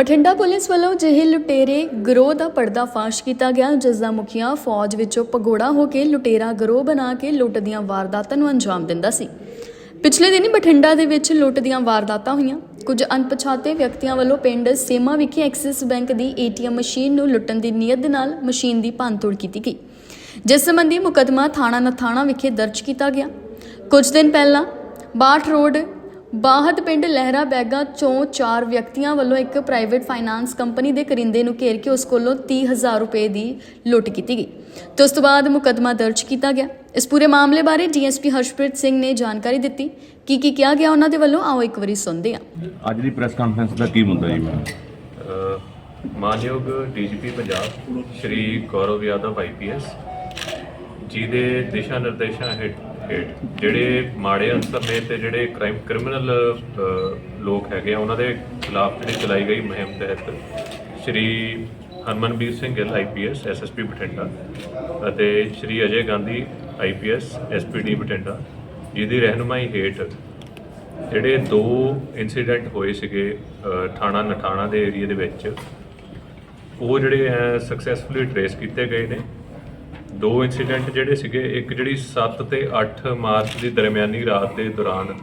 Bathinda police ਵੱਲੋਂ ਜਿਹੇ ਲੁਟੇਰੇ ਗਰੋਹ ਦਾ ਪਰਦਾਫਾਸ਼ ਕੀਤਾ ਗਿਆ, ਜਿਸ ਦਾ ਮੁਖੀਆ ਫੌਜ ਵਿੱਚੋਂ ਪਗੋੜਾ ਹੋ ਕੇ ਲੁਟੇਰਾ ਗਰੋਹ ਬਣਾ ਕੇ ਲੁੱਟ ਦੀਆਂ ਵਾਰਦਾਤਾਂ ਨੂੰ ਅੰਜਾਮ ਦਿੰਦਾ ਸੀ। ਪਿਛਲੇ ਦਿਨੀ ਬਠਿੰਡਾ ਦੇ ਵਿੱਚ ਲੁੱਟ ਦੀਆਂ ਵਾਰਦਾਤਾਂ ਹੋਈਆਂ। ਕੁਝ ਅਣਪਛਾਤੇ ਵਿਅਕਤੀਆਂ ਵੱਲੋਂ ਪਿੰਡ ਸੇਮਾ ਵਿਖੇ ਐਕਸਿਸ ਬੈਂਕ ਦੀ ਏਟੀਐਮ ਮਸ਼ੀਨ ਨੂੰ ਲੁੱਟਣ ਦੀ ਨੀਅਤ ਦੇ ਨਾਲ ਮਸ਼ੀਨ ਦੀ ਭੰਨਤੋੜ ਕੀਤੀ ਗਈ। ਜਿਸ ਸੰਬੰਧੀ ਮੁਕੱਦਮਾ ਥਾਣਾ ਨਥਾਣਾ ਵਿਖੇ ਦਰਜ ਕੀਤਾ ਗਿਆ। ਕੁਝ ਦਿਨ ਪਹਿਲਾਂ ਬਾਠ ਰੋਡ ਬਾਹਦ ਪਿੰਡ ਲਹਿਰਾ ਬੈਗਾ ਚੋਂ ਚਾਰ ਵਿਅਕਤੀਆਂ ਵੱਲੋਂ ਇੱਕ ਪ੍ਰਾਈਵੇਟ ਫਾਈਨਾਂਸ ਕੰਪਨੀ ਦੇ ਕਰਿੰਦੇ ਨੂੰ ਘੇਰ ਕੇ ਉਸ ਕੋਲੋਂ 30000 ਰੁਪਏ ਦੀ ਲੁੱਟ ਕੀਤੀ ਗਈ। ਤੇ ਉਸ ਤੋਂ ਬਾਅਦ ਮੁਕੱਦਮਾ ਦਰਜ ਕੀਤਾ ਗਿਆ। ਇਸ ਪੂਰੇ ਮਾਮਲੇ ਬਾਰੇ ਡੀਐਸਪੀ ਹਰਸ਼ਪ੍ਰੀਤ ਸਿੰਘ ਨੇ ਜਾਣਕਾਰੀ ਦਿੱਤੀ। ਕੀ ਕੀ ਕਿਹਾ ਗਿਆ ਉਹਨਾਂ ਦੇ ਵੱਲੋਂ? ਆਓ ਇੱਕ ਵਾਰੀ ਸੁਣਦੇ ਹਾਂ। ਅੱਜ ਦੀ ਪ੍ਰੈਸ ਕਾਨਫਰੰਸ ਦਾ ਕੀ ਮੁੱਦਾ ਜੀ? ਮਾਨਯੋਗ ਡੀਜੀਪੀ ਪੰਜਾਬ ਸ਼੍ਰੀ ਗੌਰਵ ਯਾਦਵ ਆਈਪੀਐਸ ਜਿਹਦੇ ਦਿਸ਼ਾ ਨਿਰਦੇਸ਼ਾਂ ਹੇਠ ਹੇਠ। ਜਿਹੜੇ ਮਾੜੇ ਅੰਸਰ ਨੇ ਤੇ ਜਿਹੜੇ ਕ੍ਰਾਈਮ ਕ੍ਰਿਮੀਨਲ ਲੋਕ ਹੈਗੇ ਆ, ਉਹਨਾਂ ਦੇ ਖਿਲਾਫ ਜਿਹੜੀ ਚਲਾਈ ਗਈ ਮੁਹਿੰਮ ਤਹਿਤ ਸ਼੍ਰੀ ਹਰਮਨਬੀਰ ਸਿੰਘ ਗਿੱਲ ਆਈਪੀਐਸ ਐਸਐਸਪੀ ਬਠਿੰਡਾ ਅਤੇ ਸ਼੍ਰੀ ਅਜੇ ਗਾਂਧੀ ਆਈਪੀਐਸ ਐਸਪੀਡੀ ਬਠਿੰਡਾ। ਜਿਹਦੀ ਰਹਿਨੁਮਾਈ ਹੇਠ ਜਿਹੜੇ ਦੋ ਇਨਸੀਡੈਂਟ ਹੋਏ ਸੀਗੇ ਥਾਣਾ ਨਠਾਣਾ ਦੇ ਏਰੀਆ ਦੇ ਵਿੱਚ, ਉਹ ਜਿਹੜੇ ਐ ਸਕਸੈਸਫੁਲੀ ਟਰੇਸ ਕੀਤੇ ਗਏ ਨੇ। ਦੋ ਇਨਸੀਡੈਂਟ ਜਿਹੜੇ ਸੀਗੇ, ਇੱਕ ਜਿਹੜੀ 7 ਤੇ 8 ਮਾਰਚ ਦੀ ਦਰਮਿਆਨੀ ਰਾਤ ਦੇ ਦੌਰਾਨ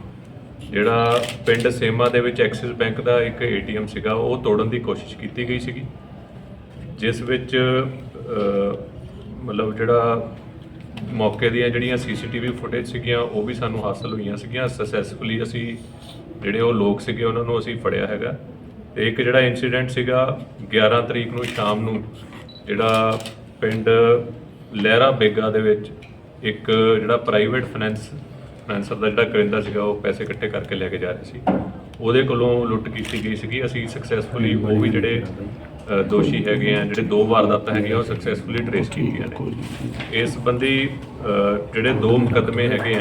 ਜਿਹੜਾ ਪਿੰਡ ਸੇਮਾ ਦੇ ਵਿੱਚ ਐਕਸਿਸ ਬੈਂਕ ਦਾ ਇੱਕ ਏਟੀਐਮ ਸੀਗਾ, ਉਹ ਤੋੜਨ ਦੀ ਕੋਸ਼ਿਸ਼ ਕੀਤੀ ਗਈ ਸੀਗੀ, ਜਿਸ ਵਿੱਚ ਮਤਲਬ ਜਿਹੜਾ ਮੌਕੇ ਦੀਆਂ ਜਿਹੜੀਆਂ ਸੀਸੀਟੀਵੀ ਫੁਟੇਜ ਸੀਗੀਆਂ, ਉਹ ਵੀ ਸਾਨੂੰ ਹਾਸਲ ਹੋਈਆਂ ਸੀਗੀਆਂ। ਸਕਸੈਸਫੁਲੀ ਅਸੀਂ ਜਿਹੜੇ ਉਹ ਲੋਕ ਸੀਗੇ, ਉਹਨਾਂ ਨੂੰ ਅਸੀਂ ਫੜਿਆ ਹੈਗਾ। ਤੇ ਇੱਕ ਜਿਹੜਾ ਇਨਸੀਡੈਂਟ ਸੀਗਾ 11 ਤਰੀਕ ਨੂੰ ਸ਼ਾਮ ਨੂੰ, ਜਿਹੜਾ ਪਿੰਡ ਲਹਿਰਾ ਬੇਗਾ ਦੇ ਵਿੱਚ ਇੱਕ ਜਿਹੜਾ ਪ੍ਰਾਈਵੇਟ ਫਾਈਨੈਂਸ ਫਾਈਨੈਂਸਰ ਦਾ ਜਿਹੜਾ ਕਰਿੰਦਾ ਸੀਗਾ, ਉਹ ਪੈਸੇ ਇਕੱਠੇ ਕਰਕੇ ਲੈ ਕੇ ਜਾ ਰਿਹਾ ਸੀ। ਉਹਦੇ ਕੋਲੋਂ ਲੁੱਟ ਕੀਤੀ ਗਈ ਸੀਗੀ। ਅਸੀਂ ਸਕਸੈਸਫੁਲੀ ਉਹ ਵੀ ਜਿਹੜੇ ਦੋਸ਼ੀ ਹੈਗੇ ਆ, ਜਿਹੜੇ ਦੋ ਵਾਰਦਾਤਾਂ ਹੈਗੀਆਂ, ਉਹ ਸਕਸੈਸਫੁਲੀ ਟਰੇਸ ਕੀਤੀਆਂ ਨੇ। ਇਸ ਸੰਬੰਧੀ ਜਿਹੜੇ ਦੋ ਮੁਕੱਦਮੇ ਹੈਗੇ ਆ,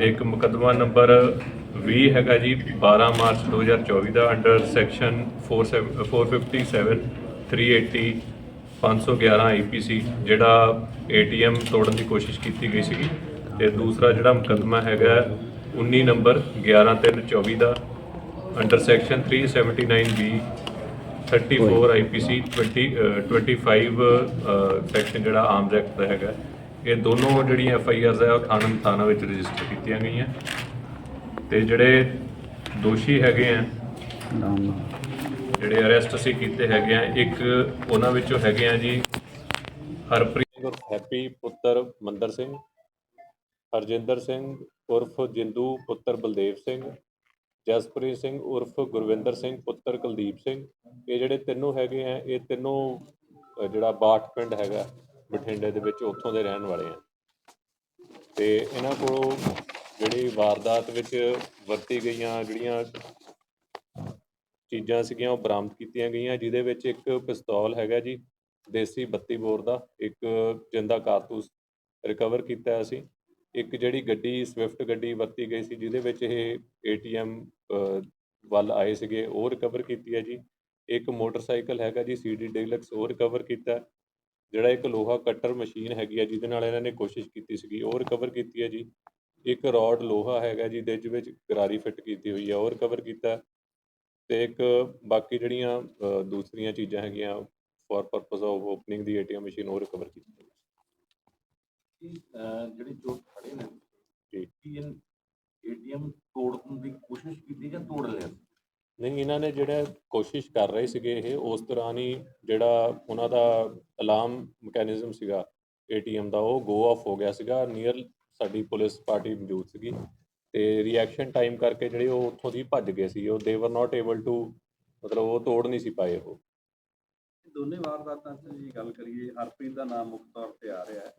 ਇੱਕ ਮੁਕੱਦਮਾ ਨੰਬਰ 20 ਹੈਗਾ ਜੀ 12 ਮਾਰਚ 2024 ਦਾ ਅੰਡਰ ਸੈਕਸ਼ਨ 457 380 511 ਆਈਪੀਸੀ ਜਿਹੜਾ ਏਟੀਐਮ ਤੋੜਨ ਦੀ ਕੋਸ਼ਿਸ਼ ਕੀਤੀ ਗਈ ਸੀਗੀ ਤੇ ਦੂਸਰਾ ਜਿਹੜਾ ਮੁਕੱਦਮਾ ਹੈਗਾ 19 ਨੰਬਰ 11324 ਦਾ ਅੰਡਰ ਸੈਕਸ਼ਨ 379 ਬੀ 34 ਆਈਪੀਸੀ 20 ਅ, 25 ਸੈਕਸ਼ਨ ਜਿਹੜਾ ਆਰਮਸ ਐਕਟ ਦਾ ਹੈਗਾ ਇਹ ਦੋਨੋਂ ਜਿਹੜੀਆਂ ਐਫ ਆਈ ਆਰਸ ਹੈ ਉਹ ਥਾਣਾ ਥਾਣਾ ਵਿੱਚ ਰਜਿਸਟਰ ਕੀਤੀਆਂ ਗਈਆਂ। ਤੇ ਜਿਹੜੇ ਦੋਸ਼ੀ ਹੈਗੇ ਆ ਜਿਹੜੇ ਅਰੈਸਟ ਅਸੀਂ ਕੀਤੇ ਹੈਗੇ ਆ, ਇੱਕ ਉਹਨਾਂ ਵਿੱਚੋਂ ਹੈਗੇ ਆ ਜੀ ਹਰਪ੍ਰੀਤ ਉਰਫ ਹੈਪੀ ਪੁੱਤਰ ਮੰਦਰ ਸਿੰਘ, ਹਰਜਿੰਦਰ ਸਿੰਘ ਉਰਫ ਜਿੰਦੂ ਪੁੱਤਰ ਬਲਦੇਵ ਸਿੰਘ, ਜਸਪ੍ਰੀਤ ਸਿੰਘ ਉਰਫ ਗੁਰਵਿੰਦਰ ਸਿੰਘ ਪੁੱਤਰ ਕੁਲਦੀਪ ਸਿੰਘ। ਇਹ ਜਿਹੜੇ ਤਿੰਨੋਂ ਹੈਗੇ ਆ, ਇਹ ਤਿੰਨੋਂ ਜਿਹੜਾ ਬਾਠ ਪਿੰਡ ਹੈਗਾ, ਬਠਿੰਡੇ ਦੇ ਵਿੱਚ ਉੱਥੋਂ ਦੇ ਰਹਿਣ ਵਾਲੇ ਆ। ਤੇ ਇਹਨਾਂ ਕੋਲੋਂ ਜਿਹੜੀ ਵਾਰਦਾਤ ਵਿੱਚ ਵਰਤੀ ਗਈਆਂ, ਜਿਹੜੀਆਂ ਚੀਜ਼ਾਂ ਸੀਗੀਆਂ, ਉਹ ਬਰਾਮਦ ਕੀਤੀਆਂ ਗਈਆਂ, ਜਿਹਦੇ ਵਿੱਚ ਇੱਕ ਪਿਸਤੌਲ ਹੈਗਾ ਜੀ, ਦੇਸੀ 32 ਬੋਰ ਦਾ, ਇੱਕ ਜਿੰਦਾ ਕਾਰਤੂਸ ਰਿਕਵਰ ਕੀਤਾ ਅਸੀਂ ਇੱਕ ਜਿਹੜੀ ਗੱਡੀ ਸਵਿਫਟ ਗੱਡੀ ਵਰਤੀ ਗਈ ਸੀ, ਜਿਹਦੇ ਵਿੱਚ ਇਹ ਏਟੀਐਮ ਵੱਲ ਆਏ ਸੀਗੇ, ਉਹ ਰਿਕਵਰ ਕੀਤੀ ਹੈ ਜੀ। ਇੱਕ ਮੋਟਰਸਾਈਕਲ ਹੈਗਾ ਜੀ ਸੀਡੀ ਡਿਲਕਸ ਉਹ ਰਿਕਵਰ ਕੀਤਾ ਜਿਹੜਾ ਇੱਕ ਲੋਹਾ ਕਟਰ ਮਸ਼ੀਨ ਹੈਗੀ ਹੈ, ਜਿਹਦੇ ਨਾਲ ਇਹਨਾਂ ਨੇ ਕੋਸ਼ਿਸ਼ ਕੀਤੀ ਸੀਗੀ, ਉਹ ਰਿਕਵਰ ਕੀਤੀ ਹੈ ਜੀ। ਇੱਕ ਰੋਡ ਲੋਹਾ ਹੈਗਾ ਜੀ ਦੇ ਵਿੱਚ ਗਰਾਰੀ ਫਿੱਟ ਕੀਤੀ ਹੋਈ ਹੈ, ਉਹ ਰਿਕਵਰ ਕੀਤਾ ਤੇ ਇੱਕ ਬਾਕੀ ਜਿਹੜੀਆਂ ਅ, ਦੂਸਰੀਆਂ ਚੀਜ਼ਾਂ ਹੈਗੀਆਂ ਫॉर ਪਰਪਸ ਆਫ ਓਪਨਿੰਗ ਦੀ ਏਟੀਐਮ ਮਸ਼ੀਨ ਉਹ ਰਿਕਵਰ ਕੀਤੀ ਹੈ। ਕਿ ਅਹ, ਜਿਹੜੇ ਚੋਰ ਖੜੇ ਨੇ ਜੀ। ਕੀ ਏਟੀਐਮ ਤੋੜਨ ਦੀ ਕੋਸ਼ਿਸ਼ ਕੀਤੀ ਜਾਂ ਤੋੜ ਲਿਆ ਨਹੀਂ ਇਹਨਾਂ ਨੇ ਜਿਹੜਾ ਕੋਸ਼ਿਸ਼ ਕਰ ਰਹੇ ਸੀਗੇ ਇਹ ਉਸ ਦੌਰਾਨ ਹੀ ਜਿਹੜਾ ਉਹਨਾਂ ਦਾ ਅਲਾਰਮ ਮੈਕੈਨਿਜ਼ਮ ਸੀਗਾ ਏਟੀਐਮ ਦਾ ਉਹ ਗੋ ਆਫ ਹੋ ਗਿਆ ਸੀਗਾ ਨੀਅਰ ਸਾਡੀ ਪੁਲਿਸ ਪਾਰਟੀ ਮੌਜੂਦ ਸੀਗੀ ਤੇ ਰਿਐਕਸ਼ਨ ਟਾਈਮ ਕਰਕੇ ਜਿਹੜੇ ਉਹ ਉੱਥੋਂ ਦੀ ਭੱਜ ਗਏ ਸੀ ਉਹ ਦੇ ਵਰ ਨਾਟ ਏਬਲ ਟੂ ਮਤਲਬ ਉਹ ਤੋੜ ਨਹੀਂ ਸੀ ਪਾਏ ਉਹ। ਦੋਨੇ ਵਾਰਦਾਤਾਂ 'ਚ ਜੀ ਗੱਲ ਕਰੀਏ ਹਰਪ੍ਰੀਤ ਦਾ ਨਾਮ ਮੁੱਖ ਤੌਰ ਤੇ ਆ ਰਿਹਾ ਹੈ।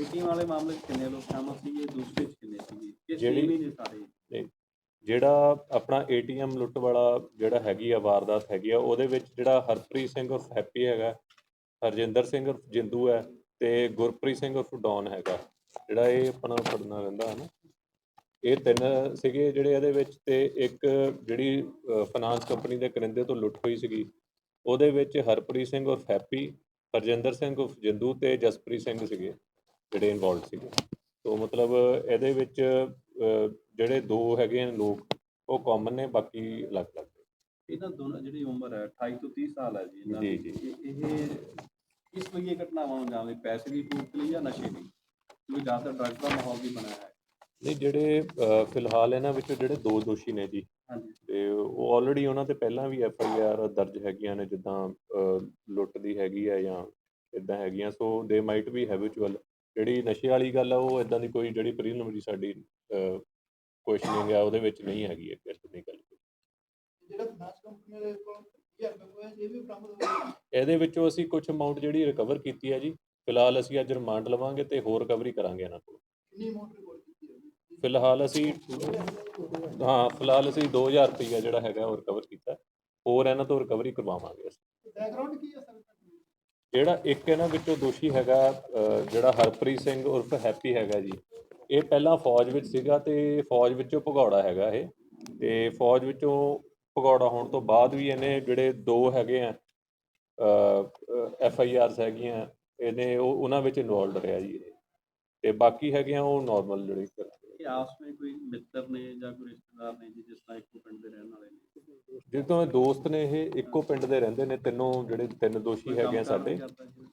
ਏਟੀਐਮ ਵਾਲੇ ਮਾਮਲੇ 'ਚ ਕਿੰਨੇ ਲੋਕ ਸ਼ਾਮਲ ਸੀਗੇ ਦੂਸਰੇ 'ਚ ਕਿੰਨੇ ਸੀਗੇ? ਇਹ ਜਿਹੜੀ- ਸੇਮ ਹੀ ਨੇ ਸਾਰੇ ਜਿਹੜਾ ਆਪਣਾ ਏਟੀਐਮ ਲੁੱਟ ਵਾਲਾ ਜਿਹੜਾ ਹੈਗੀ ਆ ਵਾਰਦਾਤ ਹੈਗੀ ਆ ਉਹਦੇ ਵਿੱਚ ਜਿਹੜਾ ਹਰਪ੍ਰੀਤ ਸਿੰਘ ਉਰਫ ਹੈਪੀ ਹੈਗਾ ਹਰਜਿੰਦਰ ਸਿੰਘ ਉਰਫ ਜਿੰਦੂ ਹੈ ਤੇ ਗੁਰਪ੍ਰੀਤ ਸਿੰਘ ਉਰਫ ਡੌਨ ਹੈਗਾ। ਜਿਹੜਾ ਇਹ ਆਪਣਾ ਫੜਨਾ ਰਹਿੰਦਾ ਹੈ ਨਾ। ਇਹ ਤਿੰਨ ਸੀਗੇ ਜਿਹੜੇ ਇਹਦੇ ਵਿੱਚ ਤੇ ਇੱਕ ਜਿਹੜੀ ਫਾਈਨਾਂਸ ਕੰਪਨੀ ਦੇ ਕਰਿੰਦੇ ਤੋਂ ਲੁੱਟ ਹੋਈ ਸੀਗੀ। ਉਹਦੇ ਵਿੱਚ ਹਰਪ੍ਰੀਤ ਸਿੰਘ ਉਰਫ ਹੈਪੀ ਹਰਜਿੰਦਰ ਸਿੰਘ ਉਰਫ ਜਿੰਦੂ ਤੇ ਜਸਪ੍ਰੀਤ ਸਿੰਘ ਸੀਗੇ ਜਿਹੜੇ ਇਨਵੋਲਡ ਸੀਗੇ। ਸੋ ਮਤਲਬ ਇਹਦੇ ਵਿੱਚ ਜਿਹੜੇ ਦੋ ਹੈਗੇ ਨੇ ਲੋਕ ਉਹ ਕਾਮਨ ਨੇ ਬਾਕੀ ਅਲੱਗ ਅਲੱਗ ਇਹਨਾਂ ਦੋਨਾਂ ਜਿਹੜੀ ਉਮਰ ਹੈ 28 ਤੋਂ 30 ਸਾਲ ਹੈ ਜੀ ਇਹਨਾਂ ਦੀ। ਇਹ ਕਿਸ ਲਈ ਇਹ ਘਟਨਾਵਾਂ ਨੂੰ ਜਾਣਦੇ ਪੈਸੇ ਦੀ ਪੂਰਤੀ ਲਈ ਜਾਂ ਨਸ਼ੇ ਦੀ? ਕਿਉਂਕਿ ਜ਼ਿਆਦਾਤਰ ਡਰੱਗ ਦਾ ਮਾਹੌਲ ਵੀ ਬਣਿਆ ਹੈ ਨਹੀਂ ਜਿਹੜੇ ਫਿਲਹਾਲ ਇਹਨਾਂ ਵਿੱਚੋਂ ਜਿਹੜੇ ਦੋ ਦੋਸ਼ੀ ਨੇ ਜੀ ਹਾਂਜੀ। ਤੇ ਉਹ ਆਲਰੇਡੀ ਉਹਨਾਂ ਤੇ ਪਹਿਲਾਂ ਵੀ ਐਫ ਆਈ ਆਰ ਦਰਜ ਹੈਗੀਆਂ ਨੇ ਜਿੱਦਾਂ ਲੁੱਟ ਦੀ ਹੈਗੀ ਹੈ ਜਾਂ ਇਦਾਂ ਹੈਗੀਆਂ ਸੋ ਦੇ ਮਾਈਟ ਬੀ ਹੈਬਿਚੁਅਲ ਜਿਹੜੀ ਨਸ਼ੇ ਵਾਲੀ ਗੱਲ ਆ ਉਹ ਇਦਾਂ ਦੀ ਕੋਈ ਜਿਹੜੀ ਪ੍ਰੀਲਿਮਿਨਰੀ ਸਾਡੀ ਕੁਐਸਚਨਿੰਗ ਆ ਉਹਦੇ ਵਿੱਚ ਨਹੀਂ ਹੈਗੀ ਹੈ ਇਸ ਦੀ ਗੱਲ। ਜਿਹੜਾ ਫਾਈਨਾਂਸ ਕੰਪਨੀ ਦੇ ਕੋਲ 20000 ਰੁਪਏ ਹੋਇਆ ਸੀ ਇਹ ਵੀ ਬਰਾਮਦ ਹੋ ਗਿਆ ਇਹਦੇ ਵਿੱਚੋਂ ਅਸੀਂ ਕੁਝ ਅਮਾਉਂਟ ਜਿਹੜੀ ਰਿਕਵਰ ਕੀਤੀ ਹੈ ਜੀ ਫਿਲਹਾਲ ਅਸੀਂ ਅੱਜ ਰਿਮਾਂਡ ਲਵਾਂਗੇ ਤੇ ਹੋਰ ਰਿਕਵਰੀ ਕਰਾਂਗੇ ਇਹਨਾਂ ਕੋਲ। ਕਿੰਨੀ ਅਮਾਉਂਟ ਰਿਕਾਰਡ ਫਿਲਹਾਲ ਅਸੀਂ ਹਾਂ ਫਿਲਹਾਲ ਅਸੀਂ 2000 ਰੁਪਈਆ ਜਿਹੜਾ ਹੈਗਾ ਉਹ ਰਿਕਵਰ ਕੀਤਾ। ਹੋਰ ਇਹਨਾਂ ਤੋਂ ਰਿਕਵਰੀ ਕਰਵਾਵਾਂਗੇ ਅਸੀਂ। ਬੈਕਗ੍ਰਾਉਂਡ ਕੀ ਹੈ ਸਰ? ਜਿਹੜਾ ਇੱਕ ਇਹਨਾਂ ਵਿੱਚੋਂ ਦੋਸ਼ੀ ਹੈਗਾ ਜਿਹੜਾ ਹਰਪ੍ਰੀਤ ਸਿੰਘ ਉਰਫ ਹੈਪੀ ਹੈਗਾ ਜੀ ਇਹ ਪਹਿਲਾਂ ਫੌਜ ਵਿੱਚ ਸੀਗਾ ਤੇ ਫੌਜ ਵਿੱਚੋਂ ਭਗੌੜਾ ਹੈਗਾ ਇਹ। ਤੇ ਫੌਜ ਵਿੱਚੋਂ ਭਗੌੜਾ ਹੋਣ ਤੋਂ ਬਾਅਦ ਵੀ ਇਹਨੇ ਜਿਹੜੇ ਦੋ ਹੈਗੇ ਆ ਐਫ ਆਈ ਆਰਸ ਹੈਗੀਆਂ ਇਹਨੇ ਉਹ ਉਹਨਾਂ ਵਿੱਚ ਇਨਵੋਲਡ ਰਿਹਾ ਜੀ ਇਹ। ਤੇ ਬਾਕੀ ਹੈਗੀਆਂ ਉਹ ਨਾਰਮਲ ਜਿਹੜੇ ਆਪਸ ਵਿੱਚ ਕੋਈ ਮਿੱਤਰ ਨੇ ਜਾਂ ਕੋਈ ਰਿਸ਼ਤੇਦਾਰ ਨੇ ਜੀ ਜਿਸ ਤਰ੍ਹਾਂ ਇੱਕੋ ਪਿੰਡ ਦੇ ਰਹਿਣ ਵਾਲੇ ਨੇ? ਜਿੱਦੋਂ ਇਹ ਦੋਸਤ ਨੇ ਇਹ ਇੱਕੋ ਪਿੰਡ ਦੇ ਰਹਿੰਦੇ ਨੇ ਤਿੰਨੋਂ ਜਿਹੜੇ ਤਿੰਨ ਦੋਸ਼ੀ ਹੈਗੇ ਆ ਸਾਡੇ। ਨਹੀਂ?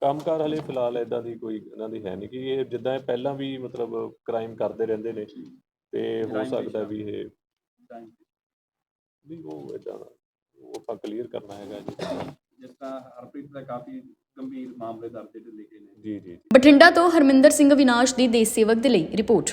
ਕੰਮਕਾਰ ਹਲੇ ਫਿਲਹਾਲ ਇਦਾਂ ਦੀ ਕੋਈ ਇਹਨਾਂ ਦੀ ਹੈ ਨਹੀਂ ਕਿ ਇਹ ਜਿੱਦਾਂ ਇਹ ਪਹਿਲਾਂ ਵੀ ਮਤਲਬ ਕ੍ਰਾਈਮ ਕਰਦੇ ਰਹਿੰਦੇ ਨੇ ਤੇ ਹੋ ਸਕਦਾ। ਵੀ ਇਹ ਵੀ ਉਹ ਇਦਾਂ ਉਹ ਆਪਾਂ ਕਲੀਅਰ ਕਰਨਾ ਹੈਗਾ ਜੀ। ਜਿਸ ਤਰ੍ਹਾਂ ਹਰਪ੍ਰੀਤ ਦਾ ਕਾਫੀ ਗੰਭੀਰ ਮਾਮਲੇ ਦਰਜ ਜਿਹੜੇ ਲਿਖੇ ਨੇ। ਜੀ ਜੀ ਜੀ। ਬਠਿੰਡਾ ਤੋਂ ਹਰਮਿੰਦਰ ਸਿੰਘ ਵਿਨਾਸ਼ ਦੀ ਦੇਸ਼ ਸੇਵਕ ਦੇ ਲਈ ਰਿਪੋਰਟ।